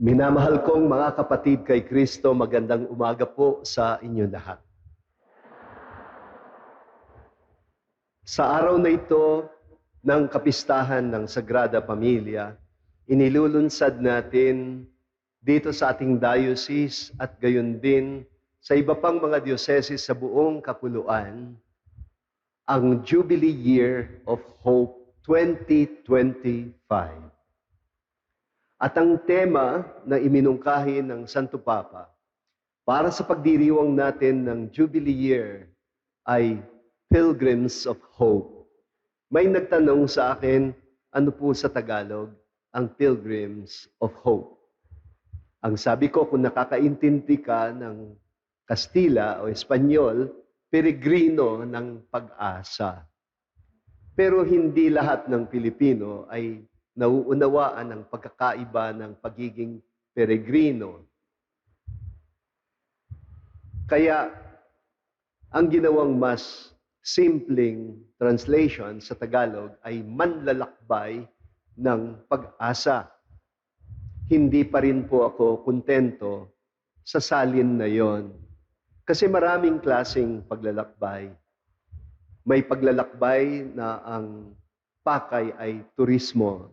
Minamahal kong mga kapatid kay Kristo, magandang umaga po sa inyo lahat. Sa araw na ito ng kapistahan ng Sagrada Pamilya, inilulunsad natin dito sa ating diocese at gayon din sa iba pang mga diocese sa buong kapuluan ang Jubilee Year of Hope 2025. At ang tema na iminungkahi ng Santo Papa para sa pagdiriwang natin ng Jubilee Year ay Pilgrims of Hope. May nagtanong sa akin, ano po sa Tagalog ang Pilgrims of Hope? Ang sabi ko, kung nakakaintindi ka ng Kastila o Espanyol, peregrino ng pag-asa. Pero hindi lahat ng Pilipino ay nauunawaan ang pagkakaiba ng pagiging peregrino. Kaya ang ginawang mas simpleng translation sa Tagalog ay manlalakbay ng pag-asa. Hindi pa rin po ako kontento sa salin na yon. Kasi maraming klasing paglalakbay. May paglalakbay na ang pakay ay turismo.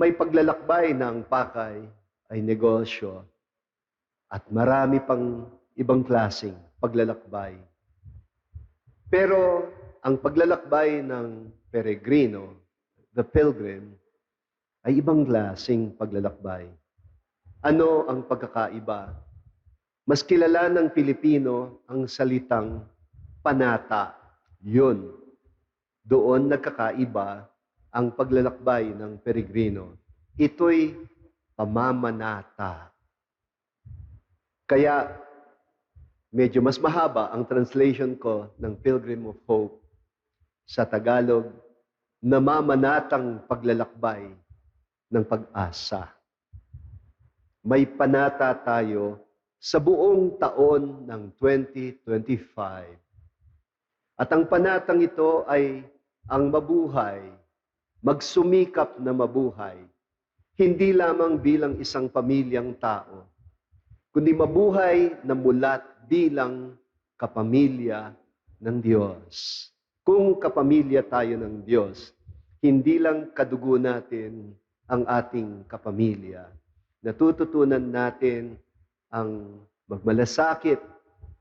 May paglalakbay ang pakay ay negosyo. At marami pang ibang klasing paglalakbay. Pero ang paglalakbay ng peregrino, the pilgrim, ay ibang klasing paglalakbay. Ano ang pagkakaiba? Mas kilala ng Pilipino ang salitang panata. Yun. Doon nagkakaiba ang paglalakbay ng peregrino. Ito'y pamamanata. Kaya medyo mas mahaba ang translation ko ng Pilgrim of Hope sa Tagalog, namamanatang paglalakbay ng pag-asa. May panata tayo sa buong taon ng 2025. At ang panatang ito ay ang mabuhay, magsumikap na mabuhay, hindi lamang bilang isang pamilyang tao, kundi mabuhay na mulat bilang kapamilya ng Diyos. Kung kapamilya tayo ng Diyos, hindi lang kadugo natin ang ating kapamilya. Natututunan natin ang magmalasakit,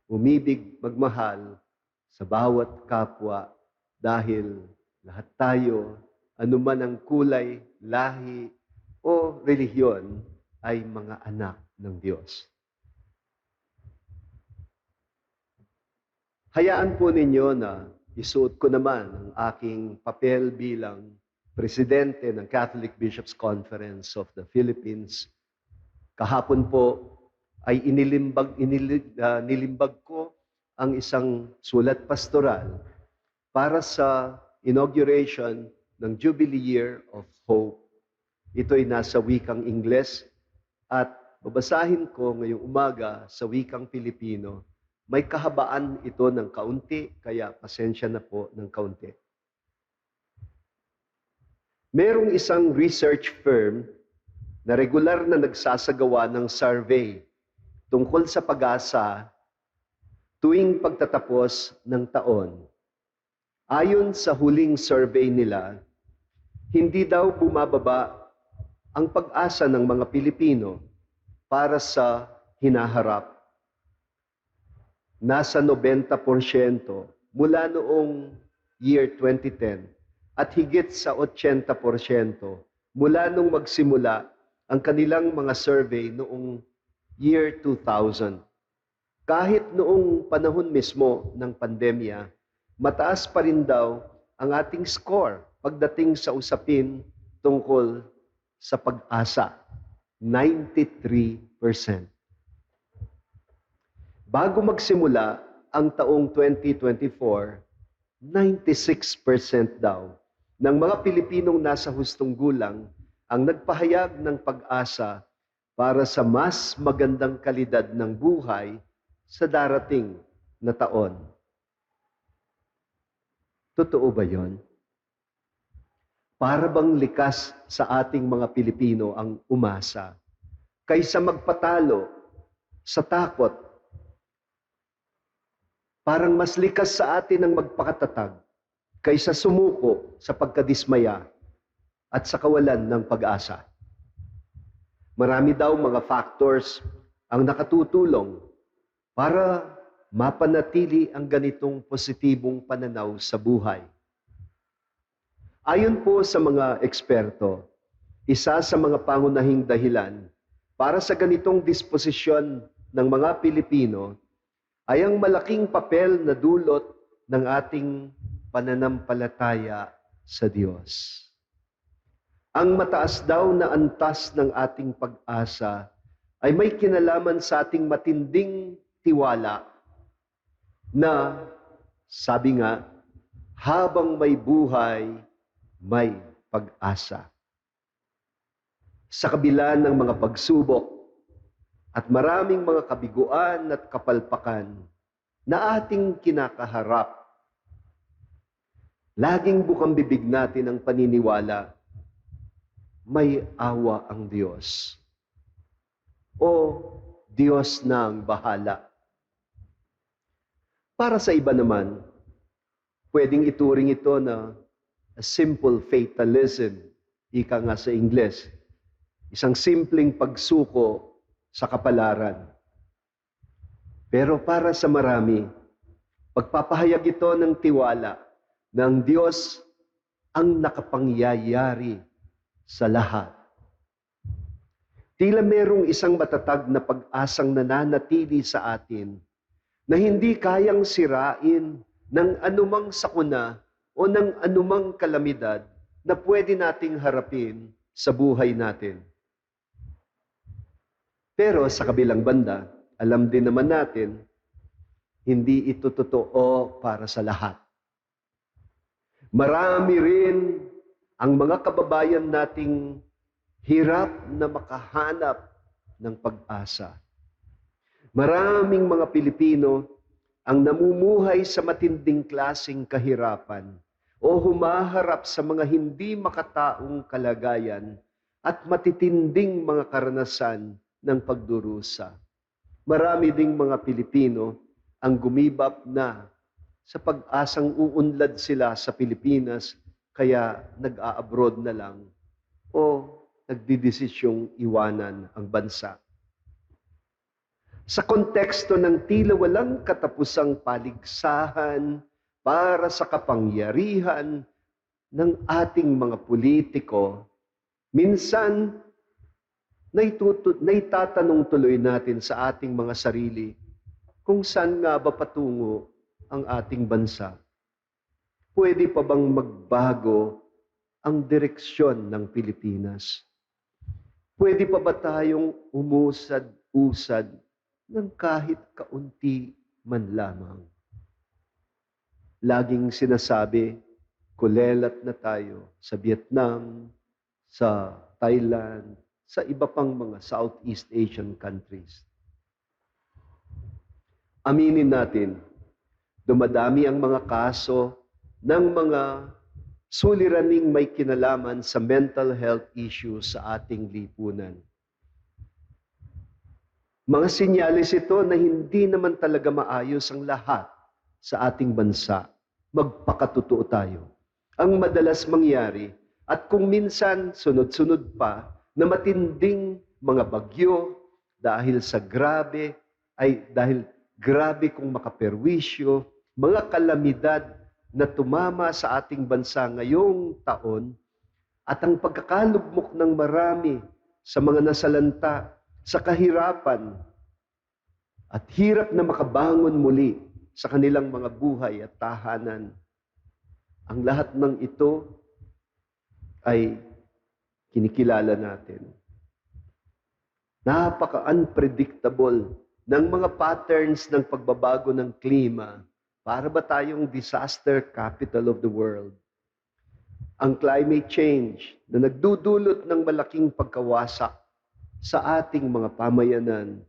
umibig, magmahal sa bawat kapwa dahil lahat tayo, anuman ang kulay, lahi o relihiyon, ay mga anak ng Diyos. Hayaan po ninyo na isuot ko naman ang aking papel bilang presidente ng Catholic Bishops Conference of the Philippines. Kahapon po ay inilimbag, inilig, uh, nilimbag ko ang isang sulat pastoral para sa inauguration ng Jubilee Year of Hope. Ito ay nasa wikang Ingles at babasahin ko ngayong umaga sa wikang Pilipino may kahabaan ito ng kaunti, kaya pasensya na po ng kaunti. Merong isang research firm na regular na nagsasagawa ng survey tungkol sa pag-asa tuwing pagtatapos ng taon. Ayon sa huling survey nila, hindi daw bumababa ang pag-asa ng mga Pilipino para sa hinaharap nasa 90% mula noong year 2010 at higit sa 80% mula nung magsimula ang kanilang mga survey noong year 2000. Kahit noong panahon mismo ng pandemya, mataas pa rin daw ang ating score pagdating sa usapin tungkol sa pag-asa. 93%. Bago magsimula ang taong 2024, 96% daw ng mga Pilipinong nasa hustong gulang ang nagpahayag ng pag-asa para sa mas magandang kalidad ng buhay sa darating na taon. Totoo ba yon? Para bang likas sa ating mga Pilipino ang umasa kaysa magpatalo sa takot. Parang mas likas sa atin ang magpakatatag kaysa sumuko sa pagkadismaya at sa kawalan ng pag-asa. Marami daw mga factors ang nakatutulong para mapanatili ang ganitong positibong pananaw sa buhay. Ayon po sa mga eksperto, isa sa mga pangunahing dahilan para sa ganitong disposisyon ng mga Pilipino ay ang malaking papel na dulot ng ating pananampalataya sa Diyos. Ang mataas daw na antas ng ating pag-asa ay may kinalaman sa ating matinding tiwala na sabi nga, habang may buhay, may pag-asa. Sa kabila ng mga pagsubok at maraming mga kabiguan at kapalpakan na ating kinakaharap, laging bukang bibig natin ang paniniwala, may awa ang Diyos. O Diyos na ang bahala. Para sa iba naman, pwedeng ituring ito na a simple fatalism, ika nga sa Ingles. Isang simpleng pagsuko sa kapalaran. Pero para sa marami, pagpapahayag ito ng tiwala na ang Diyos ang nakapangyayari sa lahat. Tila merong isang matatag na pag-asang nananatili sa atin na hindi kayang sirain ng anumang sakuna o ng anumang kalamidad na pwede nating harapin sa buhay natin. Pero sa kabilang banda, alam din naman natin, hindi ito totoo para sa lahat. Marami rin ang mga kababayan nating hirap na makahanap ng pag-asa. Maraming mga Pilipino ang namumuhay sa matinding klasing kahirapan o humaharap sa mga hindi makataong kalagayan at matitinding mga karanasan ng pagdurusa. Marami ding mga Pilipino ang gumibap na sa pag-asang uunlad sila sa Pilipinas kaya nag-a-abroad na lang o nagdidesisyong iwanan ang bansa. Sa konteksto ng tila walang katapusang paligsahan para sa kapangyarihan ng ating mga politiko, minsan naitutu- naitatanong tuloy natin sa ating mga sarili kung saan nga ba patungo ang ating bansa. Pwede pa bang magbago ang direksyon ng Pilipinas? Pwede pa ba tayong umusad-usad ng kahit kaunti man lamang? Laging sinasabi, kulelat na tayo sa Vietnam, sa Thailand, sa iba pang mga Southeast Asian countries. Aminin natin, dumadami ang mga kaso ng mga suliraning may kinalaman sa mental health issues sa ating lipunan. Mga sinyalis ito na hindi naman talaga maayos ang lahat sa ating bansa. Magpakatotoo tayo. Ang madalas mangyari at kung minsan sunod-sunod pa na matinding mga bagyo dahil sa grabe ay dahil grabe kung makaperwisyo, mga kalamidad na tumama sa ating bansa ngayong taon at ang pagkakalugmok ng marami sa mga nasalanta sa kahirapan at hirap na makabangon muli sa kanilang mga buhay at tahanan. Ang lahat ng ito ay kinikilala natin. Napaka-unpredictable ng mga patterns ng pagbabago ng klima para ba tayong disaster capital of the world? Ang climate change na nagdudulot ng malaking pagkawasak sa ating mga pamayanan.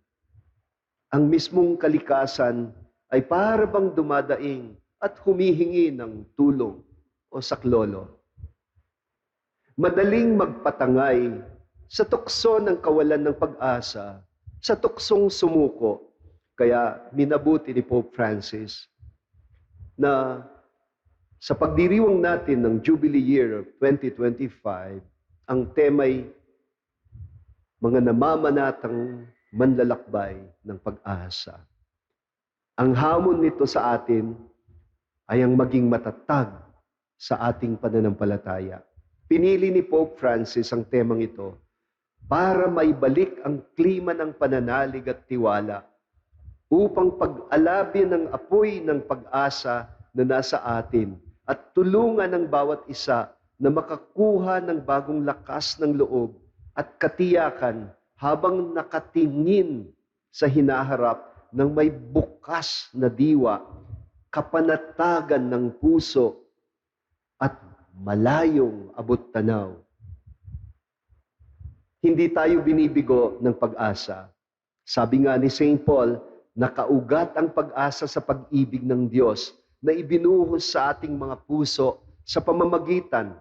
Ang mismong kalikasan ay para bang dumadaing at humihingi ng tulong o saklolo. Madaling magpatangay sa tukso ng kawalan ng pag-asa, sa tuksong sumuko. Kaya minabuti ni Pope Francis na sa pagdiriwang natin ng Jubilee Year of 2025, ang temay mga namamanatang manlalakbay ng pag-asa. Ang hamon nito sa atin ay ang maging matatag sa ating pananampalataya. Pinili ni Pope Francis ang temang ito para maibalik ang klima ng pananalig at tiwala upang pag-alabi ng apoy ng pag-asa na nasa atin at tulungan ang bawat isa na makakuha ng bagong lakas ng loob at katiyakan habang nakatingin sa hinaharap ng may bukas na diwa, kapanatagan ng puso at malayong abot tanaw. Hindi tayo binibigo ng pag-asa. Sabi nga ni St. Paul, nakaugat ang pag-asa sa pag-ibig ng Diyos na ibinuhos sa ating mga puso sa pamamagitan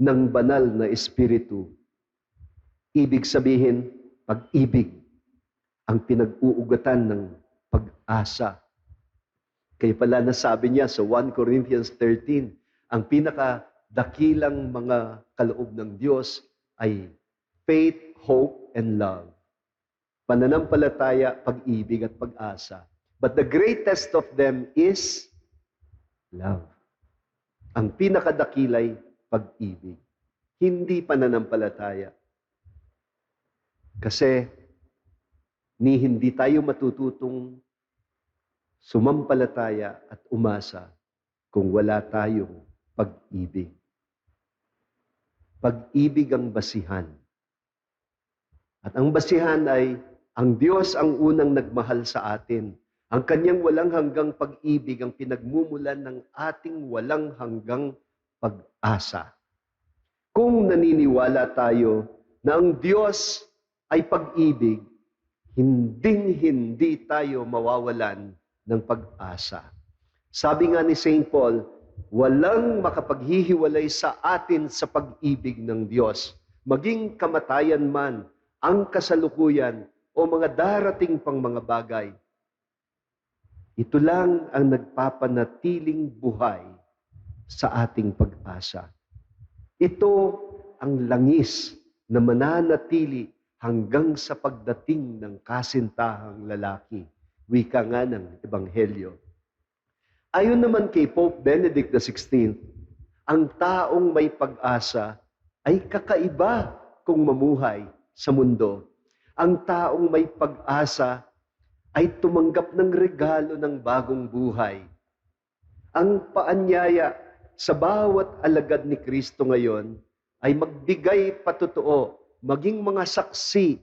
ng banal na Espiritu. Ibig sabihin, pag-ibig ang pinag-uugatan ng pag-asa. Kaya pala nasabi niya sa 1 Corinthians 13, ang pinakadakilang mga kaloob ng Diyos ay faith, hope, and love. Pananampalataya, pag-ibig at pag-asa. But the greatest of them is love. Ang pinakadakilay, pag-ibig. Hindi pananampalataya. Kasi ni hindi tayo matututong sumampalataya at umasa kung wala tayong pag-ibig. Pag-ibig ang basihan. At ang basihan ay ang Diyos ang unang nagmahal sa atin. Ang kanyang walang hanggang pag-ibig ang pinagmumulan ng ating walang hanggang pag-asa. Kung naniniwala tayo na ang Diyos ay pag-ibig, hinding-hindi tayo mawawalan ng pag-asa. Sabi nga ni St. Paul, walang makapaghihiwalay sa atin sa pag-ibig ng Diyos, maging kamatayan man, ang kasalukuyan, o mga darating pang mga bagay. Ito lang ang nagpapanatiling buhay sa ating pag-asa. Ito ang langis na mananatili hanggang sa pagdating ng kasintahang lalaki. Wika nga ng Ebanghelyo. Ayon naman kay Pope Benedict XVI, ang taong may pag-asa ay kakaiba kung mamuhay sa mundo. Ang taong may pag-asa ay tumanggap ng regalo ng bagong buhay. Ang paanyaya sa bawat alagad ni Kristo ngayon ay magbigay patotoo, maging mga saksi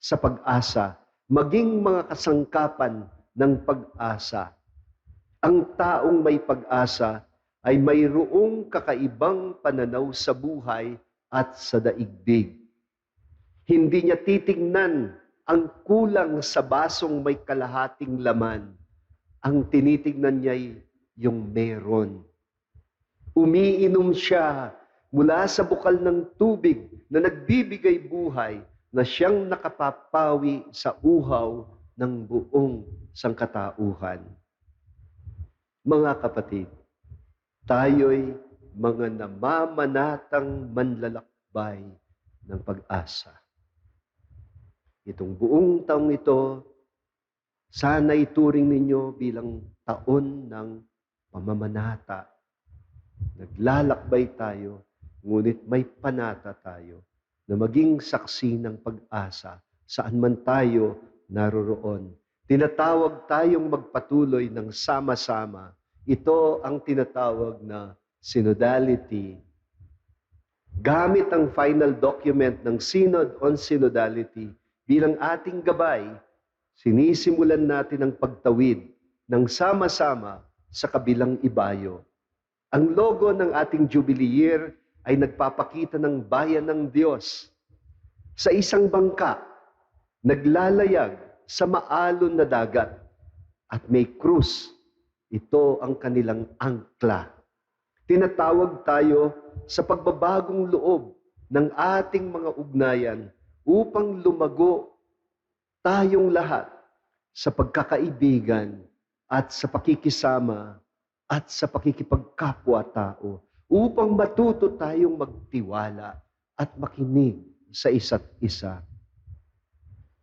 sa pag-asa, maging mga kasangkapan ng pag-asa. Ang taong may pag-asa ay mayroong kakaibang pananaw sa buhay at sa daigdig. Hindi niya titingnan ang kulang sa basong may kalahating laman. Ang tinitingnan niya ay yung meron. Umiinom siya mula sa bukal ng tubig na nagbibigay buhay na siyang nakapapawi sa uhaw ng buong sangkatauhan. Mga kapatid, tayo'y mga namamanatang manlalakbay ng pag-asa. Itong buong taong ito, sana ituring ninyo bilang taon ng pamamanata. Naglalakbay tayo, ngunit may panata tayo na maging saksi ng pag-asa saan man tayo naroroon. Tinatawag tayong magpatuloy ng sama-sama. Ito ang tinatawag na synodality. Gamit ang final document ng Synod on Synodality bilang ating gabay, sinisimulan natin ang pagtawid ng sama-sama sa kabilang ibayo. Ang logo ng ating Jubilee Year ay nagpapakita ng bayan ng Diyos sa isang bangka, naglalayag sa maalon na dagat at may krus. Ito ang kanilang angkla. Tinatawag tayo sa pagbabagong loob ng ating mga ugnayan upang lumago tayong lahat sa pagkakaibigan at sa pakikisama at sa pakikipagkapwa-tao upang matuto tayong magtiwala at makinig sa isa't isa.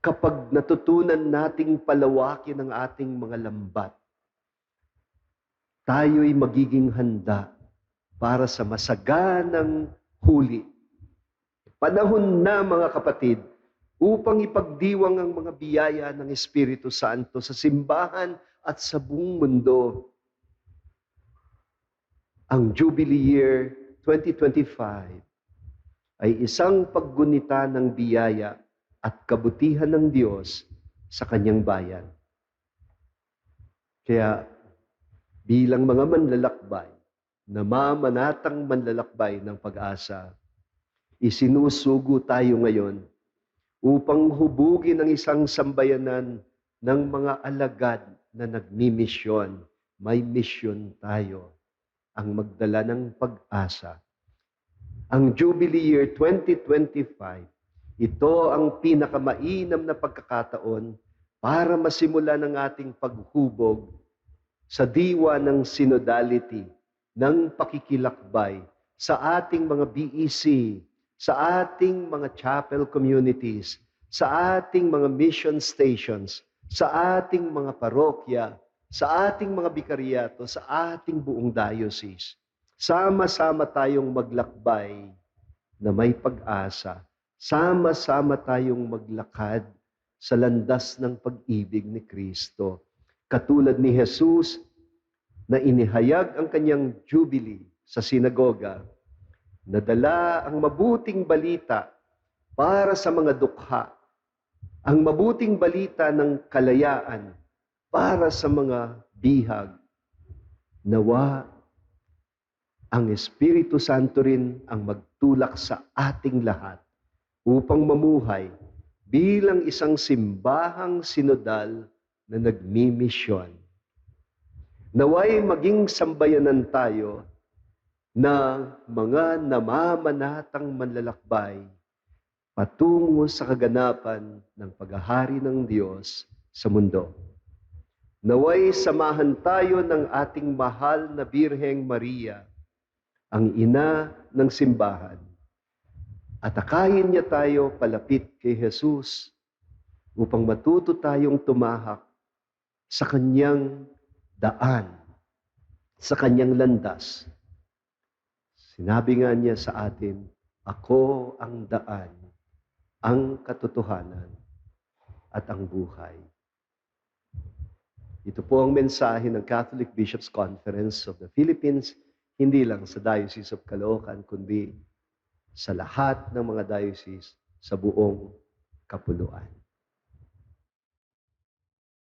Kapag natutunan nating palawakin ang ating mga lambat, tayo'y magiging handa para sa masaganang huli. Panahon na mga kapatid upang ipagdiwang ang mga biyaya ng Espiritu Santo sa simbahan at sa buong mundo. Ang Jubilee Year 2025 ay isang paggunita ng biyaya at kabutihan ng Diyos sa kanyang bayan. Kaya bilang mga manlalakbay, namamanatang manlalakbay ng pag-asa, isinusugo tayo ngayon upang hubugin ang isang sambayanan ng mga alagad na nagmimisyon. May misyon tayo ang magdala ng pag-asa. Ang Jubilee Year 2025, ito ang pinakamainam na pagkakataon para masimula ng ating paghubog sa diwa ng synodality, ng pakikilakbay sa ating mga BEC, sa ating mga chapel communities, sa ating mga mission stations, sa ating mga parokya, sa ating mga bikaryato, sa ating buong diocese. Sama-sama tayong maglakbay na may pag-asa. Sama-sama tayong maglakad sa landas ng pag-ibig ni Kristo. Katulad ni Jesus na inihayag ang kanyang jubilee sa sinagoga, nadala ang mabuting balita para sa mga dukha, ang mabuting balita ng kalayaan para sa mga bihag. Nawa ang Espiritu Santo rin ang magtulak sa ating lahat upang mamuhay bilang isang simbahang sinodal na nagmimisyon. Naway maging sambayanan tayo na mga namamanatang manlalakbay patungo sa kaganapan ng paghahari ng Diyos sa mundo. Naway samahan tayo ng ating mahal na Birheng Maria, ang ina ng simbahan. At akayin niya tayo palapit kay Jesus upang matuto tayong tumahak sa kanyang daan, sa kanyang landas. Sinabi nga niya sa atin, Ako ang daan, ang katotohanan, at ang buhay. Ito po ang mensahe ng Catholic Bishops' Conference of the Philippines, hindi lang sa Diocese of Caloocan, kundi sa lahat ng mga diocese sa buong kapuluan.